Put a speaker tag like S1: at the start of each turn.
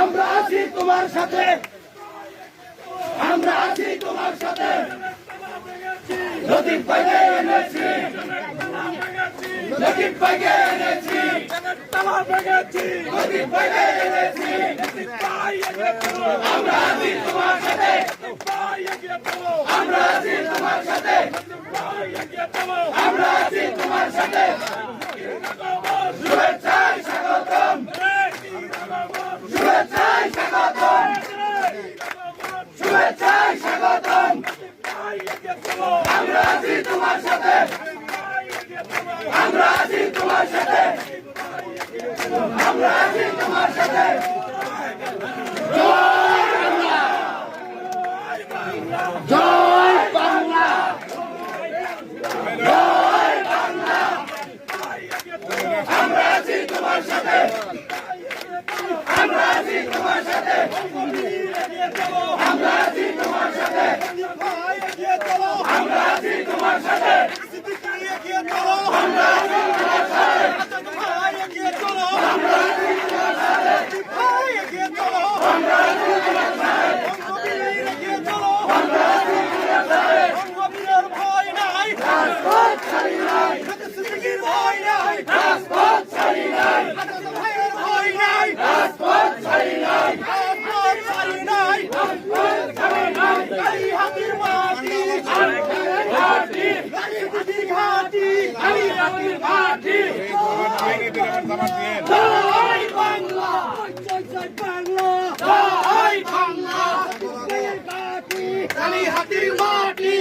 S1: আমরা আছি তোমার সাথে। আমরা আছি তোমার সাথে। নদীর পাইকে এনেছি। নদীর পাইকে এনেছি। নদীর পাইকে এনেছি। আমরা আছি তোমার সাথে আমরা আছি তোমার সাথে আমরা আছি তোমার সাথে শুভেচ্ছায় স্বাগতম শুভেচ্ছায় স্বাগতম শুভেচ্ছায় স্বাগতম আমরা আছি তোমার সাথে আমরা আছি তোমার সাথে আমরা আছি তোমার সাথে জয় বাংলা জয় বাংলা আমরা আছি তোমার সাথে আমরা আছি তোমার সাথে। আমরা আছি তোমার সাথে। আমরা আছি তোমার সাথে। রাজপথ হাতির মাটি